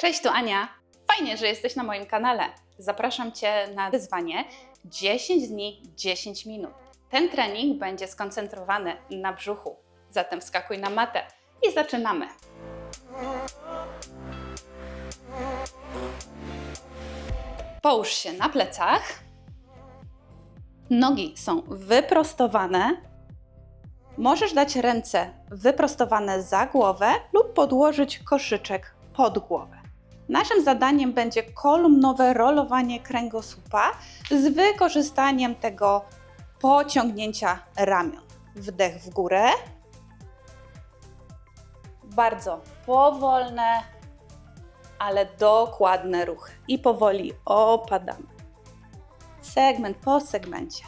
Cześć, tu Ania. Fajnie, że jesteś na moim kanale. Zapraszam Cię na wyzwanie 10 dni, 10 minut. Ten trening będzie skoncentrowany na brzuchu. Zatem wskakuj na matę i zaczynamy. Połóż się na plecach. Nogi są wyprostowane. Możesz dać ręce wyprostowane za głowę lub podłożyć koszyczek pod głowę. Naszym zadaniem będzie kolumnowe rolowanie kręgosłupa z wykorzystaniem tego pociągnięcia ramion. Wdech w górę. Bardzo powolne, ale dokładne ruchy. I powoli opadamy. Segment po segmencie.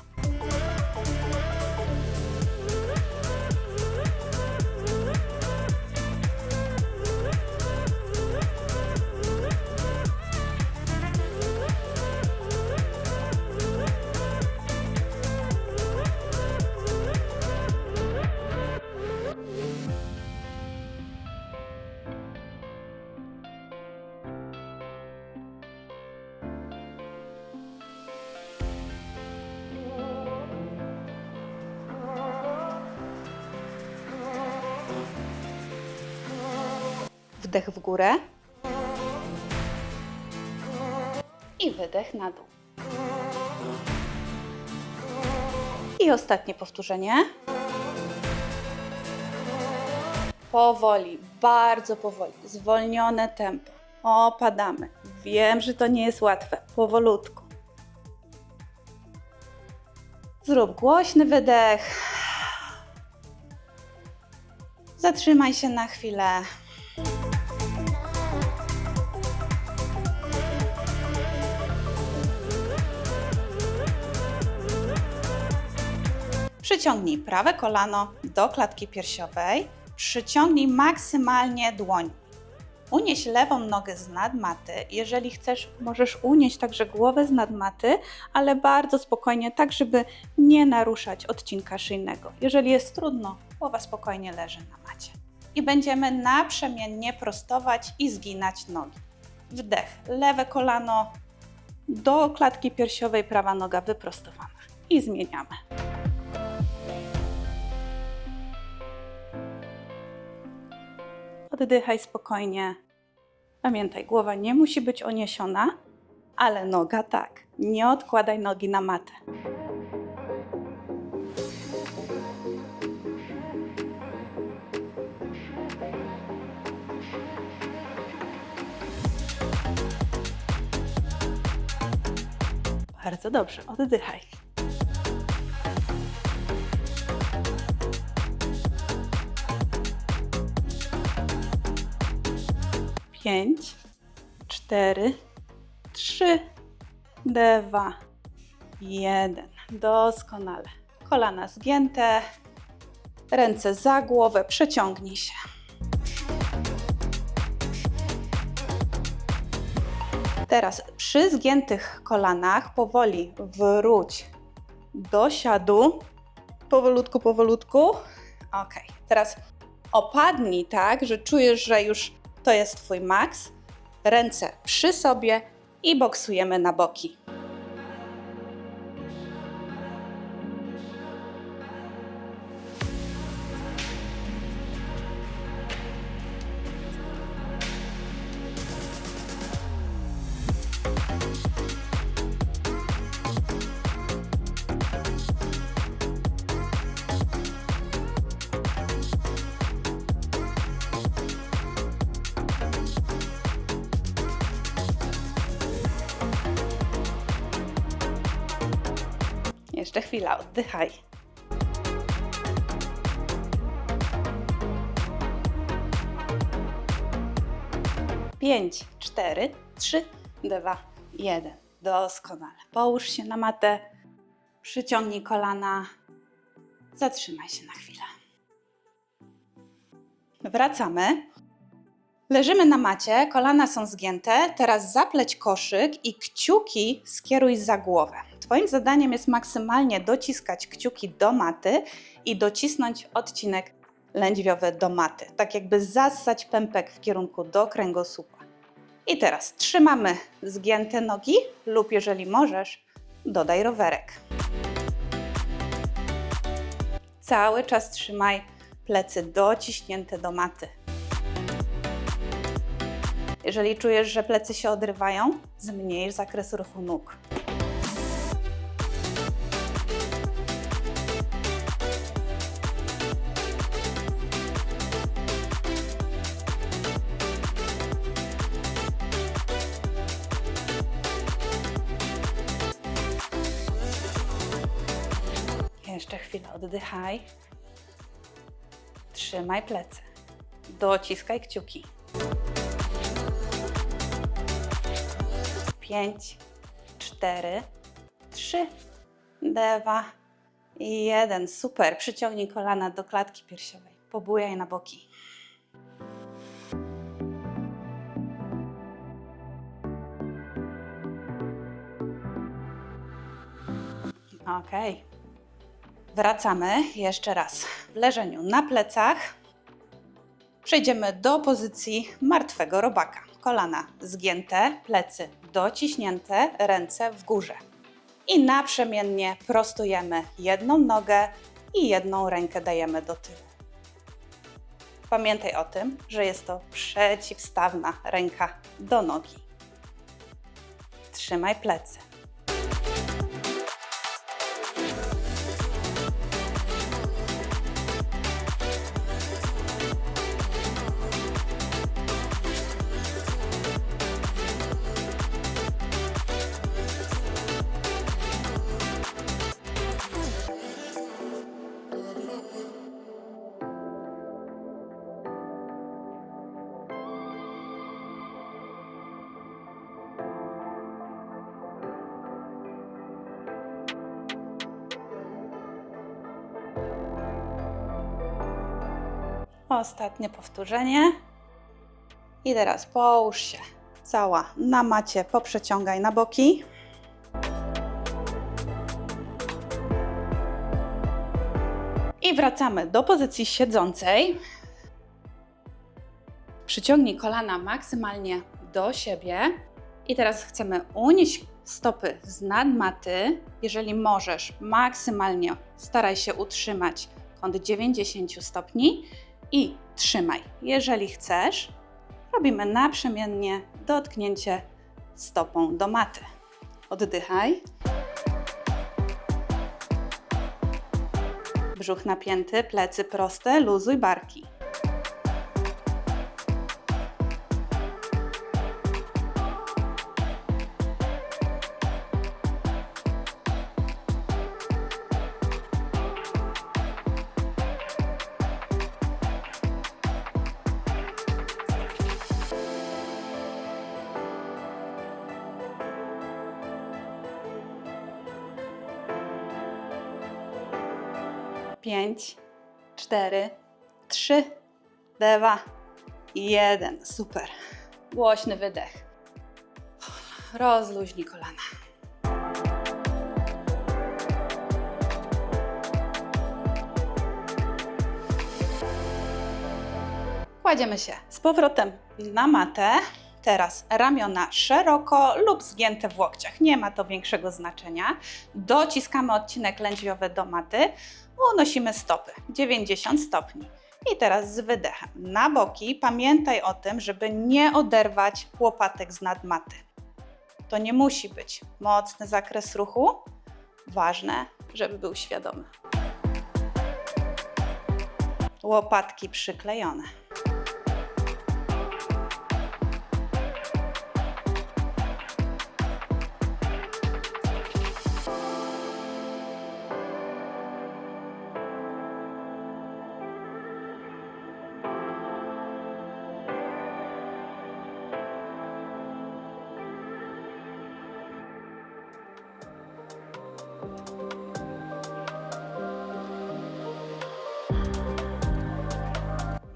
Wdech w górę. I wydech na dół. I ostatnie powtórzenie. Powoli, bardzo powoli, zwolnione tempo. Opadamy. Wiem, że to nie jest łatwe. Powolutku. Zrób głośny wydech. Zatrzymaj się na chwilę. Przyciągnij prawe kolano do klatki piersiowej. Przyciągnij maksymalnie dłoń. Unieś lewą nogę z nadmaty. Jeżeli chcesz, możesz unieść także głowę z nadmaty, ale bardzo spokojnie, tak żeby nie naruszać odcinka szyjnego. Jeżeli jest trudno, głowa spokojnie leży na macie. I będziemy naprzemiennie prostować i zginać nogi. Wdech, lewe kolano do klatki piersiowej, prawa noga wyprostowana. I zmieniamy. Oddychaj spokojnie. Pamiętaj, głowa nie musi być oniesiona, ale noga tak. Nie odkładaj nogi na matę. Bardzo dobrze, oddychaj. Pięć, cztery, trzy, dwa, jeden. Doskonale. Kolana zgięte, ręce za głowę, przeciągnij się. Teraz przy zgiętych kolanach powoli wróć do siadu. Powolutku, powolutku. Ok. Teraz opadnij tak, że czujesz, że już to jest Twój maks. Ręce przy sobie i boksujemy na boki. Jeszcze chwila, oddychaj. Pięć, cztery, trzy, dwa, jeden. Doskonale. Połóż się na matę, przyciągnij kolana, zatrzymaj się na chwilę. Wracamy. Leżymy na macie, kolana są zgięte. Teraz zapleć koszyk i kciuki skieruj za głowę. Twoim zadaniem jest maksymalnie dociskać kciuki do maty i docisnąć odcinek lędźwiowy do maty. Tak jakby zassać pępek w kierunku do kręgosłupa. I teraz trzymamy zgięte nogi lub jeżeli możesz, dodaj rowerek. Cały czas trzymaj plecy dociśnięte do maty. Jeżeli czujesz, że plecy się odrywają, zmniejsz zakres ruchu nóg. Jeszcze chwilę oddychaj. Trzymaj plecy. Dociskaj kciuki. Pięć, cztery, trzy, dwa i jeden. Super. Przyciągnij kolana do klatki piersiowej. Pobujaj na boki. Okej. Wracamy jeszcze raz w leżeniu na plecach. Przejdziemy do pozycji martwego robaka. Kolana zgięte, plecy dociśnięte, ręce w górze. I naprzemiennie prostujemy jedną nogę i jedną rękę dajemy do tyłu. Pamiętaj o tym, że jest to przeciwstawna ręka do nogi. Trzymaj plecy. Ostatnie powtórzenie. I teraz połóż się cała na macie, poprzeciągaj na boki. I wracamy do pozycji siedzącej. Przyciągnij kolana maksymalnie do siebie. I teraz chcemy unieść stopy z nad maty. Jeżeli możesz, maksymalnie staraj się utrzymać kąt 90 stopni i trzymaj. Jeżeli chcesz, robimy naprzemiennie dotknięcie stopą do maty. Oddychaj. Brzuch napięty, plecy proste, luzuj barki. Pięć, cztery, trzy, dwa, jeden. Super. Głośny wydech. Rozluźnij kolana. Kładziemy się z powrotem na matę. Teraz ramiona szeroko lub zgięte w łokciach. Nie ma to większego znaczenia. Dociskamy odcinek lędźwiowy do maty. Unosimy stopy 90 stopni. I teraz z wydechem na boki. Pamiętaj o tym, żeby nie oderwać łopatek z nad maty. To nie musi być mocny zakres ruchu. Ważne, żeby był świadomy. Łopatki przyklejone.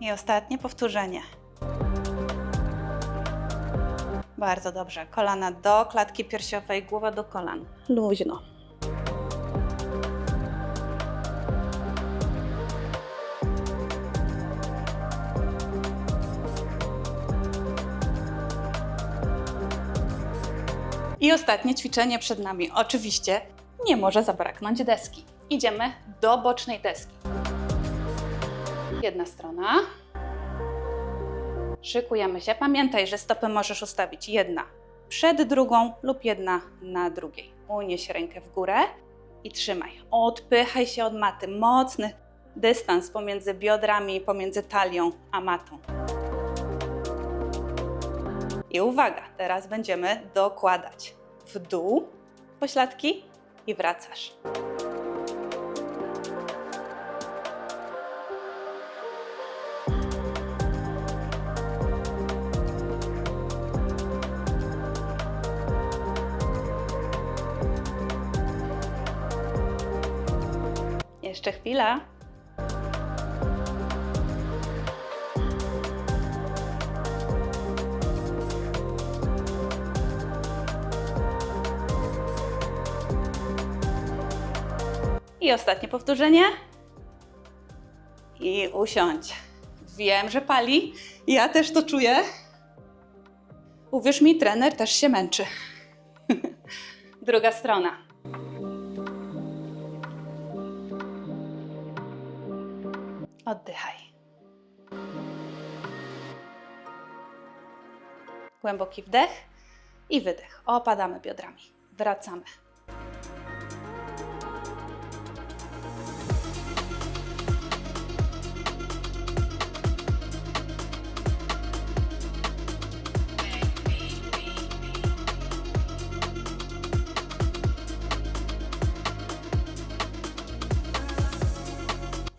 I ostatnie powtórzenie. Bardzo dobrze. Kolana do klatki piersiowej, głowa do kolan. Luźno. I ostatnie ćwiczenie przed nami. Oczywiście nie może zabraknąć deski. Idziemy do bocznej deski. Jedna strona. Szykujemy się. Pamiętaj, że stopy możesz ustawić jedna przed drugą lub jedna na drugiej. Unieś rękę w górę i trzymaj. Odpychaj się od maty. Mocny dystans pomiędzy biodrami, pomiędzy talią a matą. I uwaga, teraz będziemy dokładać w dół pośladki i wracasz. Jeszcze chwila. I ostatnie powtórzenie. I usiądź. Wiem, że pali. Ja też to czuję. Uwierz mi, trener też się męczy. Druga strona. Oddychaj. Głęboki wdech i wydech. Opadamy biodrami. Wracamy.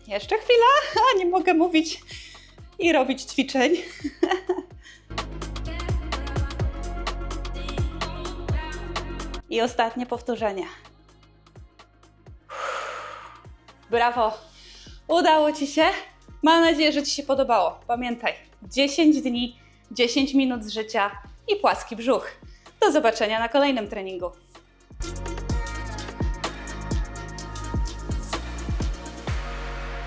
Jeszcze chwila, a nie mogę mówić i robić ćwiczeń. I ostatnie powtórzenie. Brawo! Udało Ci się. Mam nadzieję, że Ci się podobało. Pamiętaj, 10 dni, 10 minut życia i płaski brzuch. Do zobaczenia na kolejnym treningu.